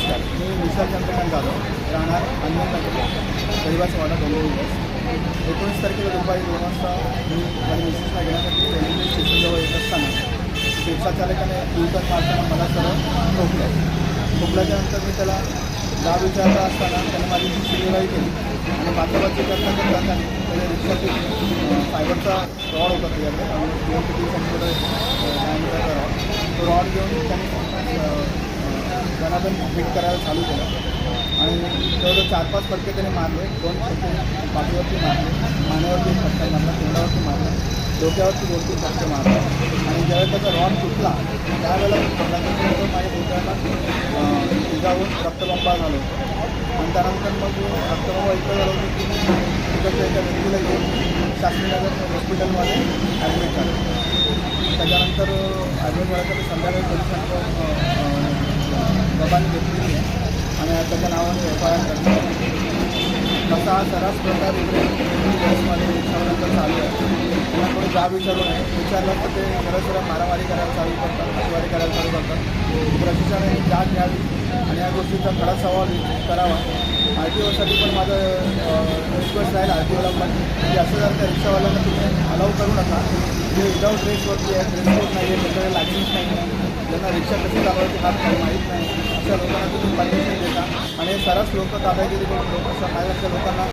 नमस्कार. मी विशाल चंद्रकांत जाधव राहणार अंजननगर गरिबास दोन दिवस. एकोणीस तारखेला दुपारी दोन वाजता मी माझ्या मिसेसला घेण्यासाठी रेल्वे स्टेशनजवळ येत असताना रिक्षा चालकाने युटर्न मारताना मला सरळ ठोकलं. ठोकल्याच्यानंतर मी त्याला दाब विचारला असताना त्याने माझी शिवीगाळी केली आणि बाजूबाजू करता करता त्याने त्याच्या रिक्षातील फायबरचा रॉड होता त्याच्याकडे आणि दोन ते तीन सेंटीमीटर तो रॉड घेऊन त्याने आपण हिट करायला चालू केलं. आणि जवळजवळ चार पाच फटके त्याने मारले. दोन फटके पाठीवरती मारले. मानेवरती एक फटका मारला. तोंडावरती मारला. डोक्यावरती दोन तीन फटके मारले. आणि ज्यावेळेस त्याचा रॉड तुटला त्यावेळेला त्याच्यानंतर माझ्या डोक्याला तिजावून रक्तबंबा झालो आणि त्यानंतर मग रक्तबंबा इतकं झालं होतं की तिकडच्या एका व्यक्तीला घेऊन शास्त्रीनगर हॉस्पिटलमध्ये ॲडमिट झालं. त्याच्यानंतर ॲडमिट झाल्यानंतर संध्याकाळी पोलिसांचं बाबांनी घेतलेली आहे. आणि त्याच्या नावाने एफ करतो. तसा हा सर्रास प्रकार इकडे बसमध्ये रिक्षावाल्यांचा चालू आहे. त्यांना कोणी जाब विचारू नये विचारलं तर ते खरं खरं मारामारी करायला चालू करतात मारामारी करायला चालू करतात. प्रशिक्षणाने जात घ्यावी आणि या गोष्टीचा खडा सवाल करावा. आर टी ओसाठी पण माझं रिक्वेस्ट राहील आर टी ओला पण. की असं जर त्या रिक्षावाल्यांना तुम्ही अलाव करू नका जे विदाऊट ड्रेसवरती आहे ड्रेस कोड नाही आहे त्याच्याकडे लायसन्स नाही आहे ज्यांना रिक्षा कशी चालवायची हा काही माहीत नाही. अशा लोकांना तुम्ही परमिशन देता. आणि हे सर्वच लोक दादागिरी करून लोक समाजातल्या लोकांना